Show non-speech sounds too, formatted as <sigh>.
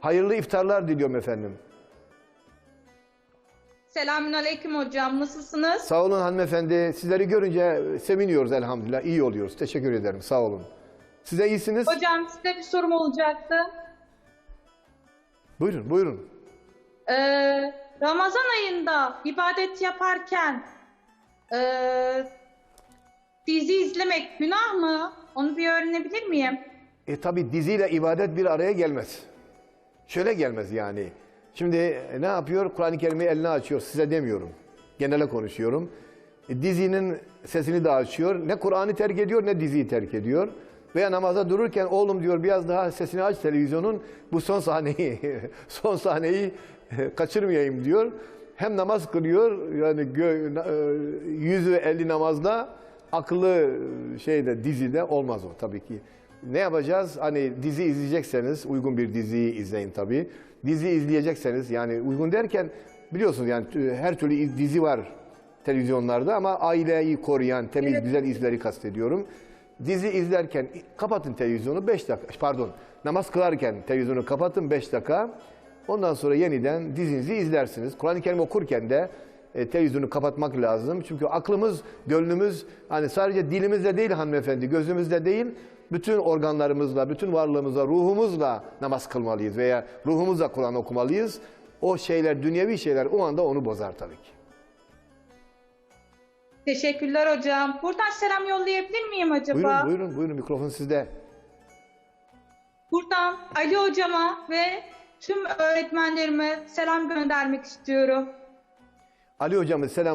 Hayırlı iftarlar diliyorum efendim. Selamünaleyküm hocam. Nasılsınız? Sağ olun hanımefendi. Sizleri görünce seviniyoruz elhamdülillah. İyi oluyoruz. Teşekkür ederim. Sağ olun. Size iyisiniz. Hocam size bir sorum olacaktı. Buyurun, buyurun. Ee, Ramazan ayında ibadet yaparken ee, dizi izlemek günah mı? Onu bir öğrenebilir miyim? E tabi diziyle ibadet bir araya gelmez. Şöyle gelmez yani. Şimdi e, ne yapıyor? Kur'an-ı Kerim'i eline açıyor. Size demiyorum. Genele konuşuyorum. E, dizinin sesini de açıyor. Ne Kur'an'ı terk ediyor ne diziyi terk ediyor. Veya namaza dururken oğlum diyor biraz daha sesini aç televizyonun. Bu son sahneyi <laughs> son sahneyi e, kaçırmayayım diyor. Hem namaz kılıyor yani yüzü elli namazda akıllı şeyde dizide olmaz o tabii ki. Ne yapacağız? Hani dizi izleyecekseniz uygun bir diziyi izleyin tabii. Dizi izleyecekseniz yani uygun derken biliyorsunuz yani her türlü iz- dizi var televizyonlarda ama aileyi koruyan temiz güzel izleri kastediyorum. Dizi izlerken kapatın televizyonu 5 dakika pardon namaz kılarken televizyonu kapatın 5 dakika. Ondan sonra yeniden dizinizi izlersiniz. Kur'an-ı Kerim okurken de e, televizyonu kapatmak lazım. Çünkü aklımız, gönlümüz hani sadece dilimizle değil hanımefendi, gözümüzle değil, bütün organlarımızla, bütün varlığımızla, ruhumuzla namaz kılmalıyız veya ruhumuzla Kur'an okumalıyız. O şeyler, dünyevi şeyler o anda onu bozar tabii ki. Teşekkürler hocam. Buradan selam yollayabilir miyim acaba? Buyurun, buyurun, buyurun mikrofon sizde. Buradan Ali hocama ve tüm öğretmenlerime selam göndermek istiyorum. Ali hocamız selam